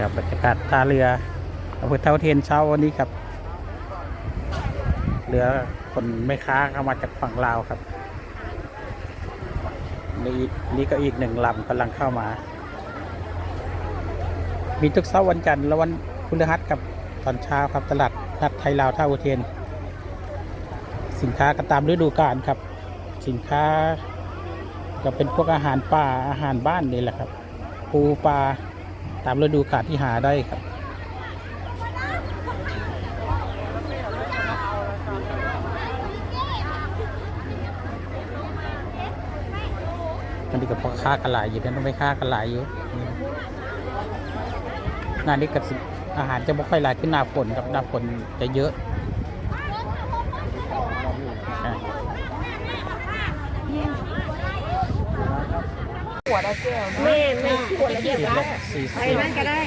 ครับบรรยากาศท่าเรืออำเภอเท่าเทียนเช้าวันนี้ครับ เรือคนไม่ค้าเข้ามาจากฝั่งลาวครับ นี่นี่ก็อีกหนึ่งลำกำลังเข้ามา มีทุกเช้าวันจันทร์และวันพฤหัสกับตอนเช้าครับตลาดนัดไทยลาวท่าอุเทน สินค้าก็ตามฤดูกาลครับ สินค้าก็เป็นพวกอาหารป่าอาหารบ้านนี่แหละครับ ปูปลา ตามฤดูกาลที่หาได้ครับมันดีกับพ่อค้ากระหลายอยู่นั่นต้องไปค้ากระหลายอยู่อืมหน้านี้กับสิอาหารจะไม่ค่อยหลายขึ้นหน้าฝนครับหน้าฝนจะเยอะอะแม่แม่ขวดละขีเจ็ ดดบาละทสี่ไปสิบนั่นก็ได้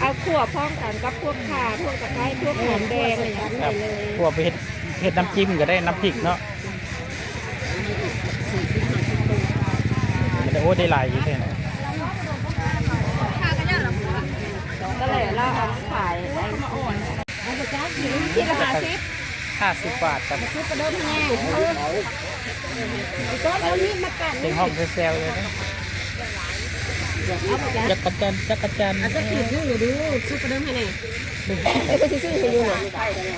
เอาขวดพร้อมกันกับพวกข่าพวกตะไคร้พวกหอมแดงอะไรอย่างคนี้รับเลย พวกไปเห็ดเห็ดน้ำจิ้มก็ได้น้ำพริกเนาะมันได้โอ้ได้หลายอยู่เลยนะก็เลยเราเอาขายไอ้ที่ละห้าสิบห้าสิบบาทครับซื้อกระเดิมแน่เออก็เอานี่มากันเป็นห้องเซลล์เลยนะ จักรจันทร์จักรจันทร์อาจจะขีดนี่อยู่ดูซื้อกระเดิมให้ไหนไอ้คนที่ซื้อให้อยู่น่ะ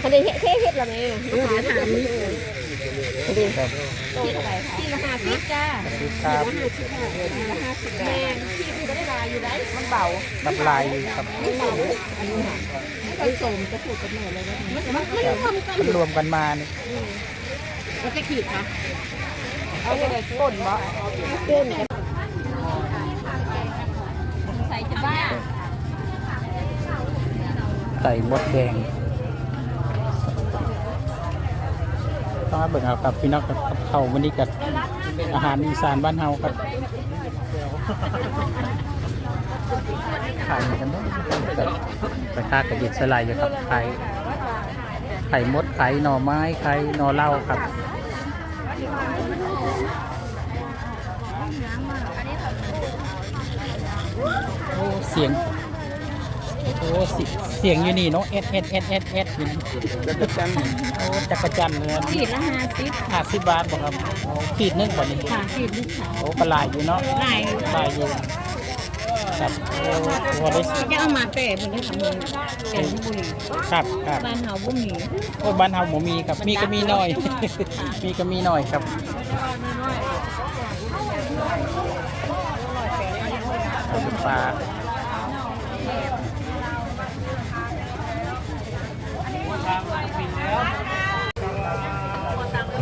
คันได้เฮ็ดเฮ็ดละแม่เออเดี๋ยวถามนี่คันได้ครับที่ละห้าสิบจ้าสวัสดีครับแม่ที่คือได้ลายอยู่ได้มันเบาน้ำลายครับมันเบาอันนี้ค่ะไอ้สมจะถูกกันหน่อยเลยมันมันมันทำกันมันรวมกันมานี่มันจะขีดคะเอาอะไรก้นบ่ก้นใส่จะบ้า ใส่มดแดงต้องมาเบิ่งเอาครับพี่น้องกับกับเขาววันนี้กับอาหารอีสานบ้านเฮาครับขายกันเนาะไปค่ากระดิษฐ์สลายอยู่ครับขายไข่มดไข่หน่อไม้ไข่หน่อเหล้าครับโอ้เสียงโอ้เสีเสียงอยู่นี่เนาะเอสเอสเอสเอสเอสอยู่นี่จักรจันโอ้จักรจันเลยขีดละห้าสิบห้าสิบบาทบอกครับโอ้ขีดหนึงกว่านี้ค่ะขีดลูกขาวโอ้ปลาไหลายอยู่เนาะลายปลาไหลายอยู่ครับโอ้โหได้จะเอามาแต่มันได้ทำมือเป็นบุญครับครับบ้านเฮาบ่มีโอ้บ้านเฮาหมูมีครับมีก็มีน้อย มีก็มีน้อยครับปลา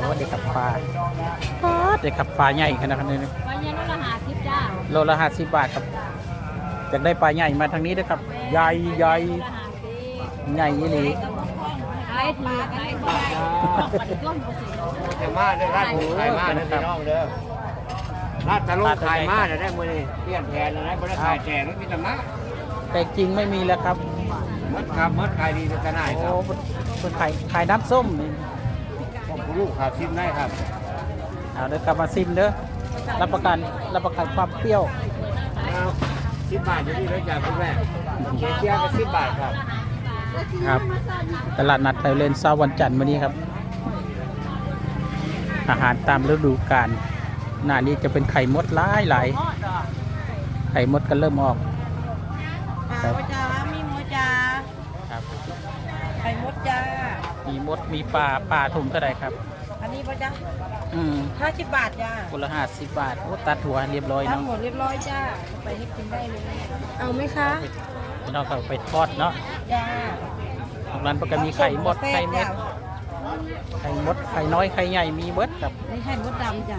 โอ้เด็กกับปลาเด็กกับปลาใหญ่ขนาดนี้วันนี้นู่นละห้าสิบจ้าโลละห้าสิบบาทครับอยากได้ปลาใหญ่มาทางนี้ด้วยครับ ใหญ่ใหญ่ใหญ่ยี่หลีขายถูกขายถูกร่วมกุศลแต่มาเด้อร้านหมูขายมาเด้อพี่น้องเด้อร้านตะลุงขายมาเด้อได้มื้อนี้เปลี่ยนแผนแล้วนะบ่ได้ขายแจกแล้วมีแต่มาแต่จริงไม่มีแล้วครับห มดครับหมดขายดีขนาดคโอ้รับเป็นขายขายน้ำส้มนี่ผมผู้ลูกขาชิมได้ครับเอาเด้อกลับมาซิมเด้อรับประกันรับประกันความเปรี้ยวเอาสิบบาทอยู่นี่เลยจ้ะคุณแม่เชียร์เชียร์ก็สิบบาทครับ ครับ ตลาดนัดไทยเลนเช้าวันจันทร์วันนี้ครับ อาหารตามฤดูกาลหน้านี้จะเป็นไข่มดหลายหลายไข่มดก็เริ่มออก ครับ จ้ามีหมูจ้า ครับ ไข่มดจ้า มีม ดมีปลาปลาถุงเท่าไหร่ครับ อันนี้ป่ะจ้าอืมห้าสิบบาทจ้าคนละห้าสิบบาทโอ้ตัดหัวเรียบร้อยทั้งเนาะหมดเรียบร้อยจ้าไปให้กินได้เลย เอาไหมคะพี่น้องก็ไปทอดเนาะจ้าของร้านปกติมีไข่มดไข่เม็ดไข่มดไข่น้อยไข่ใหญ่มีเบิดครับนี่ไข่มดดำจ้ะ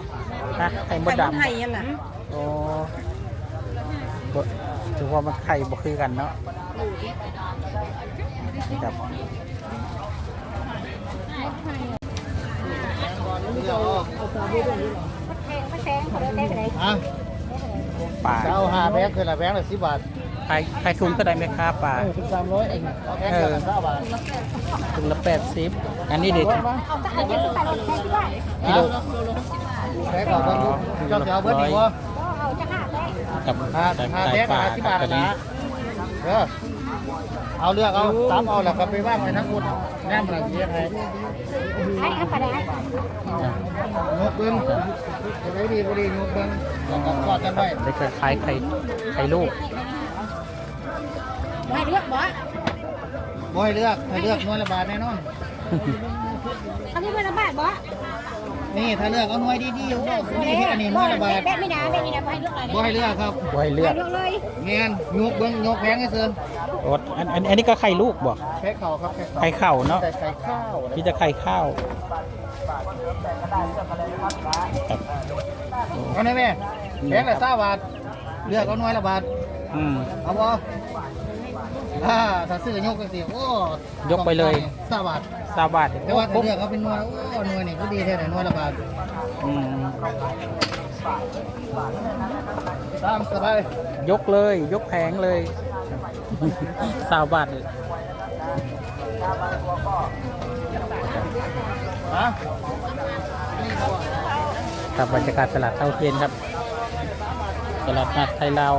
นะไข่มดไข่ดำไทยยังไงโอ้บ่ถือว่ามันไข่บ่คือกันเนาะนี่ครับ ปลาเจ้าห้าแบงค์คือละแบงค์ละสิบบาทไข่ไข่ถุงก็ได้ไหมครับปลาถึงสามร้อยเองเอาแค่เดียวกันเก้าบาทถุงละแปดสิบอันนี้เด็ดกิโลแบงค์ก่อนต้องรู้เจ้าจะเอาเบิร์ดอีกวะกับหาสายหาสายแพ็คป่าหาที่คบารับทตัวนี้นะเออ เอาเลือกเอาตามเอาแหละครับไปว่างไว้ทั้งหมดแน่มันเสียให้ให้เอาไปได้งกเบิ้งอะไรดีบ่ดีงกเบิ้งแล้วก็กอดกันไว้ได้คล้ายๆไข่ไข่ลูกไม่เลือกบ่บ่ให้เลือกให้เลือกหน่วยละบาทแน่นอนอันนี้มันละบาทบ่ นี่ถ้าเลือกเอาหน่วยดีๆเอานี่ที่อันนี้หน่วยละบาทแม่ไม่ได้แม่ไม่ได้ให้เลือกอะไรบ่ให้เลือกครับไว้เลือกเลือกเลยแม่นงกเบิ้งงกแพงให้เซินโอ๊ตอันอันอันนี้ก็ไข่ลูกบ่แค่เข่าครับแค่ไข่เข่าเนาะใส่ไข่ข้าวพี่จะไข่ข้าวครับเอาไหนแม่แพงละ20บาทเลือกเอาหน่วยละบาทอืมเอาบ่ อ่าถ้าซื้อยกก็สิโอ้ยกไปเลย20บาทซาบาทแต่ว่าถ้าเลือกเอาเป็นหน่วยโอ้หน่วยนี่ก็ดีแท้เลยหน่วยละบาทอืมตามสบายยกเลย ยกแผงเลยซาบาทเลยฮะครับบรรยากาศตลาดเท่าเทียนครับ ตลาดนัดไทยลาว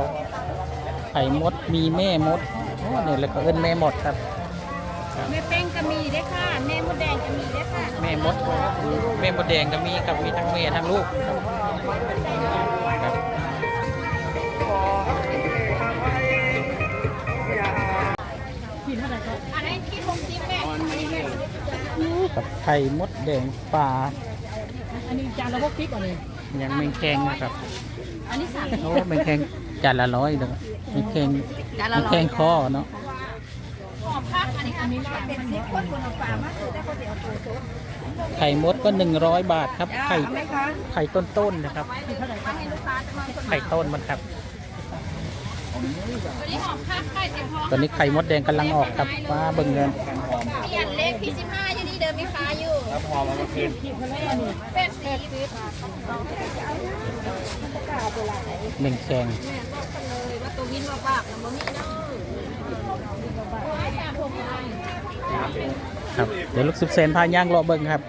ไข่มดมีแม่มดโอ้เนี่ยแล้วก็เอิ้นแม่หมดครับ แม่เป้งก็มีได้ค่ะ แม่มดแดงก็มีได้ค่ะแม่มดแม่มดแดงก็มีครับมีทั้งแม่ทั้งลูกครับครับอันนี้ที่ผมจิ้มแม่กับไข่มดแดงปลาอันนี้จานละพวกพริกก่อนเลยยังแมงแคงนะครับ อันนี้สามโอ้แมงแคงจานละร้อยเด้อแมงแคงจานแมละงร้แคอยงคอเนาะขอบพักอันนี้อันนี้เป็นสิบคนคนเอาฝามาซื้อได้คนเดียวตัวโซ่ไข่มดก็100บาทครับ ไข่ไหมคะไข่ต้นๆนะครับให้ลูกค้าจะมาคนไข่ต้นมันครับวันนี้หอมพักไข่เต็มพอตอนนี้ไข่มดแดงกำลังออกครับว้าเบิ่งเงินเปลี่ยนเลขพี่สิบห้าอยู่นี่ เดิมมีค้าอยู่แล้วพอมาเมื่อคืนเป็นสีฟิตหนึ่งแคงเลยว่าตัววินมาปากนะบ่มีเนาะสามผมไครับ เดี๋ยวลูกสิบเซนพาย่างรอเบิ่งครับ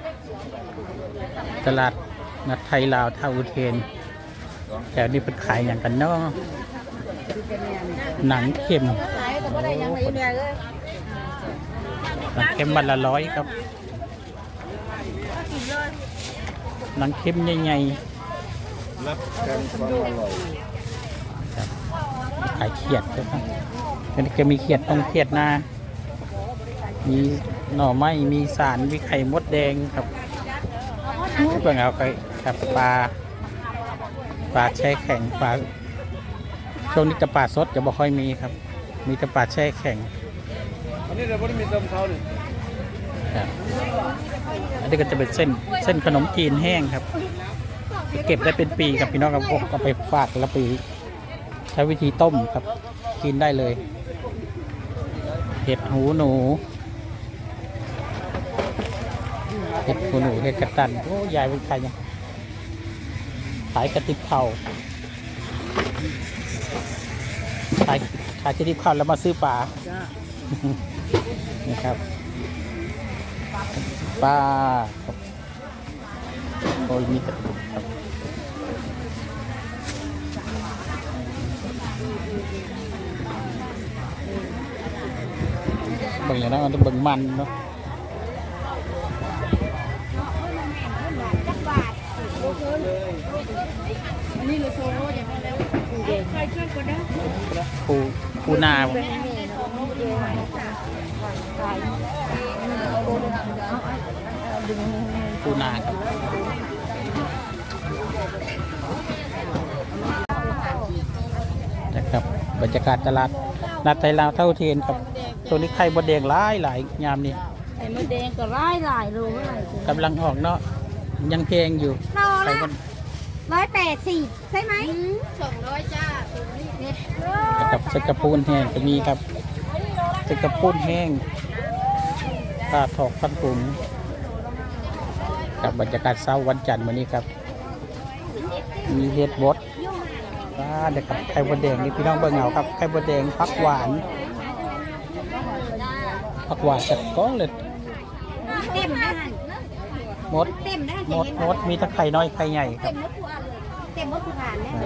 ตลาดนัดไทยลาวท่าอุเทน แถวนี้เป็นขายอย่างกันเนาะหนังเค็มหายแต่บ่ได้ยังไงแม่เลยหนังเค็มวันละร้อยครับ หนังเค็มใหญ่ๆรับแกงความอร่อยครับขายเขียดใช่ไหมมันก็มีเขียดตรงเขียดนามีหน่อไม้มีสารมีไข่มดแดงครับเพื่อนเอาไปกับปลาปลาแช่แข็งปลาช่วงนี้จะปลาสดจะบ่ค่อยมีครับ มีแต่ปลาแช่แข็งอันนี้เราไม่ได้มีต้มเขาเนี่ยครับ อันนี้ก็จะเป็นเส้นเส้นขนมจีนแห้งครับ เก็บได้เป็นปีกับพี่น้องกับพวกก็ไปฝากแล้วปี ใช้วิธีต้มครับ กินได้เลย เห็ดหูหนู เห็ดหูหนูเห็ดกระตันโอ้ยายเป็นใครเนี่ยขายกระติบเข่าขายขายกระติบเข่าแล้วมาซื้อปลานี่ครับ ปลาครับโอ้ยมีแต่ครับเบิ่งอย่างนั้นมันต้องเบิ่งมันเนาะอันนี้เราโซ่อย่างนั้นแล้วใครช่วยคนได้ปูปูนา ปูนาครับนะครับบรรยากาศตลาดนัดไทยลาวเท่าเทียนครับตัวนี้ไข่บดแดงหลายหลายยามนี้ไอ้มดแดงก็ร้ายหลายโลเท่าไหร่กำลังออกเนาะยังเพลงอยู่โลไข่ละบดร้อยแปดสิบใช่ไหมสองร้อยจ้ากับสกระปูนแห้งจะมีครับ สกระปูนแห้งปลาถอกพันปุ๋งกับบรรยากาศเช้าวันจันทร์วันนี้ครับ มีเห็ดบดว้าเด็กกับไข่บดแดงนี่พี่น้องเบิ่งเอาครับไข่บดแดงผักหวานผักหวานจากก้อนเลยเต็มได้มดเต็มได้มดมดมีทั้งไข่น้อยไข่ใหญ่คเต็รับมมดทุกอันเลยเต็มมดทุกอันเลย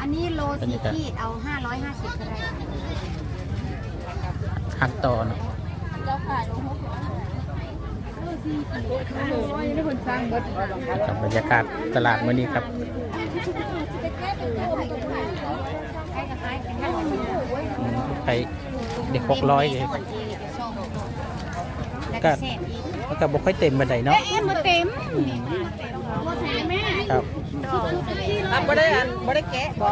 อันนี้โลสี่ขีดเอาห้าร้อยห้าสิบก็ได้หักต่อเนาะเจ้าขายโลหกร้อยโอ้ยนี่คนสร้างเบิดกับบรรยากาศตลาดมื้อนี้ครับอืมไข่เด็กหกร้อยเลยแล้วก็เศษอีกแล้วก็บอกค่อยเต็มบันไดเนาะเอ๊ะมาเต็มหมดแม่ ครับบ่ได้อันบ่ได้แกะบ่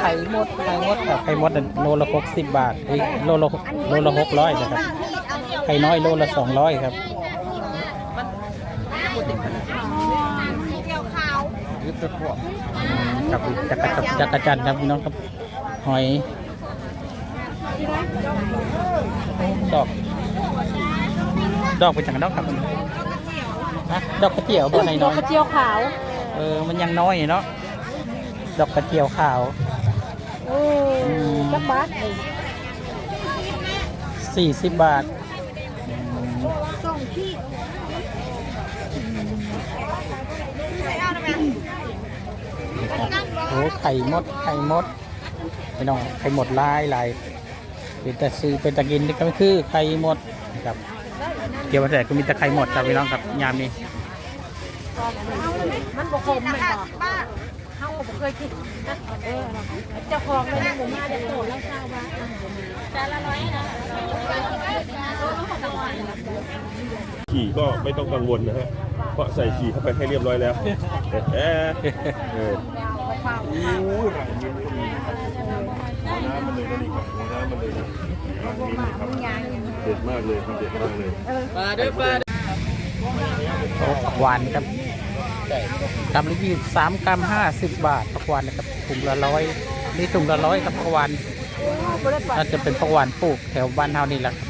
ไข่มดไข่มดครับไข่มดน่ะโลละหกสิบบาทเอ้ยโลละหกโลละหกร้อยนะครับไข่น้อยโลละสองร้อยครับยึดไปพวกกับจักรจักรจันทร์ครับพี่น้องครับหอยดอก ดอกไปจากดอกครับ ฮะดอกกระเจียวบ่ในน้อยกระเจียวขาว เออมันยังน้อยอยู่เนาะดอกกระเจียวขาว โอ้จักบาทสี่สิบบาทส่งที่โอ้ไข่มดไข่มดพี่น้องไข่มดลายลายเป็นแต่ซื้อเป็นตะกินนี่ก็คือไข่มดนะครับ เกี่ยวกับแต่ก็มีต่ไข่มดครับพี่น้องครับยามนี้มันบ่คมแม่นบ่เฮาบ่เคยกินเออเจ้าของเลยหมูมาจะโตแล้วเช้าว่าจานละร้อยนะขี่ก็ไม่ต้องกังวลนะฮะเพราะใส่ขี่เข้าไปให้เรียบร้อยแล้วเอ๊ะเอออู้หลังยืนก็มีเอาน้ำมันเลยนะนี่ก่อนเอาน้ำมันเลยนะ ร้านนี้นะครับเด็ดมากเลยครับเด็ดมากเลยโอ้ผักหวานครับกำละยี่สามกรัมห้าสิบบาทผักวานนะครับถุงละร้อยนี่ถุงละร้อยครับผักวานน่าจะเป็นผักวานปลูกแถวบ้านเฮานี่แหละครับ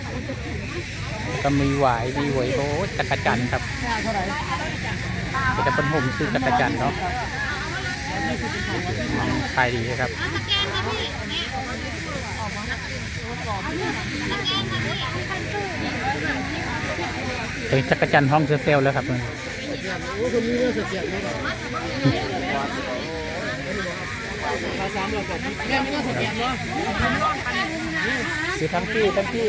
ก็มีหวายมีหวยโบจักรจันทร์ครับแต่เป็นผมซื้อจักรจันทร์เนาะขายดีครับ เฮ้ยจักรจันทร์ห้องเซลล์แล้วครับมันซื้อทั้งที่ทั้งที่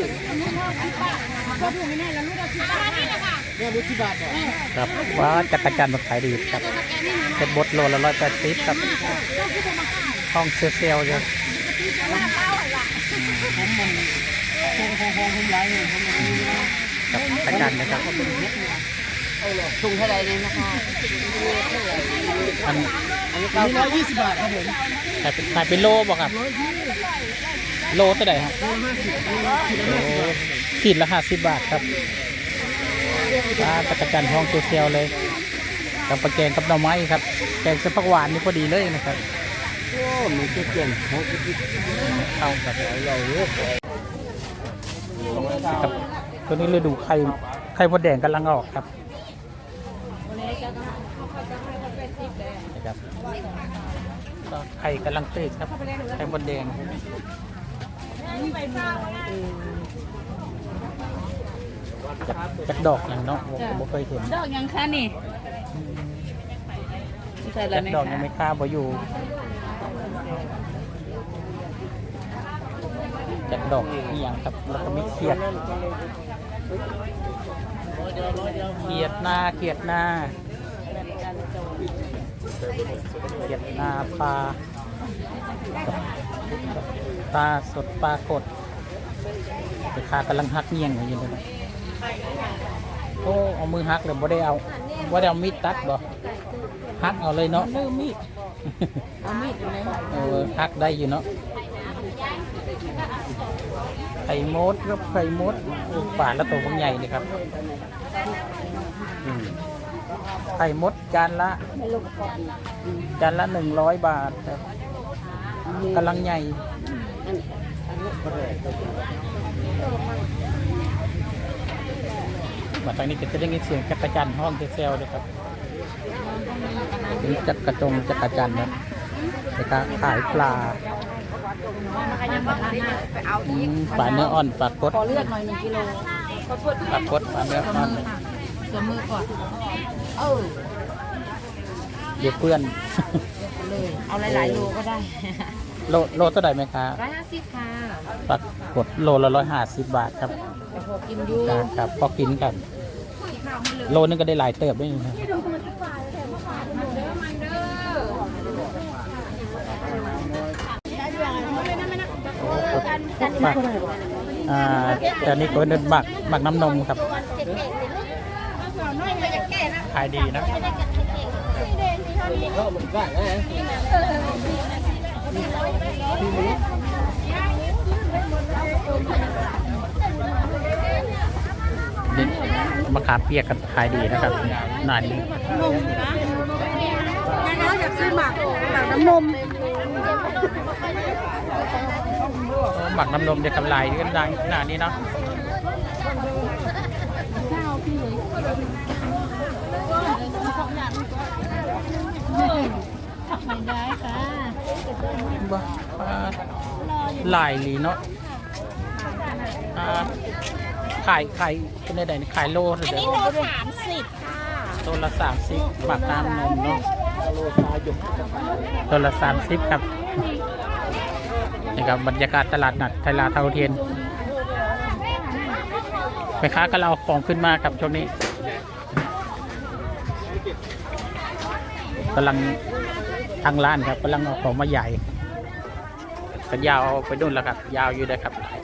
ครับว่าจักรจันทร์มาขายดีครับเป็นบดโลละร้อยแปดสิบครับห้องเซลล์เลยครับจักรจันทร์นะครับถุงเท่าไรเนี่ยนะคะอันอันนี้ร้อยยี่สิบบาทครับผมขายเป็นขายเป็นโลบ่ครับ โลเท่าไหร่ครับโอ้ขีดละห้าสิบบาทครับร้านจักรจันทองเซลล์เลยกับปลาแกงกับหน่อไม้ครับ แกงเส้นผักหวานนี่พอดีเลยนะครับ โอ้มันจะเก่งเขาเข้ากับเราเลือกครับตัวนี้ฤดูไข่ไข่มดแดงกำลังออกครับนะครับก็ไข่กำลังติดครับไข่มดแดงจากจากดอกอย่างเนาะผมก็บ่เคยเห็นดอกยังคะนี่ใส่จาแล้วกไหมดอกยังไม่ค่าบ่อยู่ จากดอกนี่ย่างครับแล้วก็มีเขียดเขียดหน้าเขียดหน้าเขียดหน้าปลาปลาสดปลากดราคากำลังหักเงี่ยงอยู่เลยนะโอ้เอามือหักเลยบ่ได้เอาบ่ได้เอามีดตัดบ่หักเอาเลยเนาะมือมีดเอมีด เออหักได้อยู่เนาะไข่มดครับไข่มดป่าแล้วตัวพวกใหญ่เลยครับอืมไข่มดจานละจานละหนึ่งร้อยบาทครับกำลังใหญ่มาทางนี้ก็จะได้ยินเสียงจักรจันห้องเซลล์เลยครับ เป็นจักรจงจักรจันทร์นะนะครับขายปลาอืมปลาเนื้ออ่อนปลากดขอเลือกหน่อยหนึ่งกิโลปลากดปลาเนื้ออ่อนสวมมือก่อนเออเดี๋ยวเพื่อนเดี๋ยวเลยเอาหลายๆโลก็ได้ โลโลเท่าไหร่ไหมคะร้อยห้าสิบค่ะปรากฏโลละร้อยห้าสิบบาทครับแต่พอกินอยู่ครับพอกินกัน โลนึงก็ได้หลายเติบด้วยนะครับ หมักอ่าแต่นี่ก็เป็นหมักหมักน้ำนมครับขายดีนะมะขามเปียกกันขายดีนะครับหนานี้น้าอยากซื้อหมักหมักน้ำนม หมักน้ำนมจะกำไรกันได้หนาดนี้เนาะไม่ได้ค่ะบ้าลายลีเนาะขายขายเป็นไงนี่ขายโลเท่าไหร่นี่โลสามสิบค่ะตัวละสามสิบหมักน้ำนมเนาะตัวละสามสิบครับ นี่ครับบรรยากาศตลาดนัดไทยลาเทาเทียนแม่ค้ากำลังเอาของขึ้นมาครับช่วงนี้กำลังทางร้านครับกำลังเอาของมาใหญ่กันยาวไปนู่นแล้วครับ ยาวอยู่ได้ครับหลาย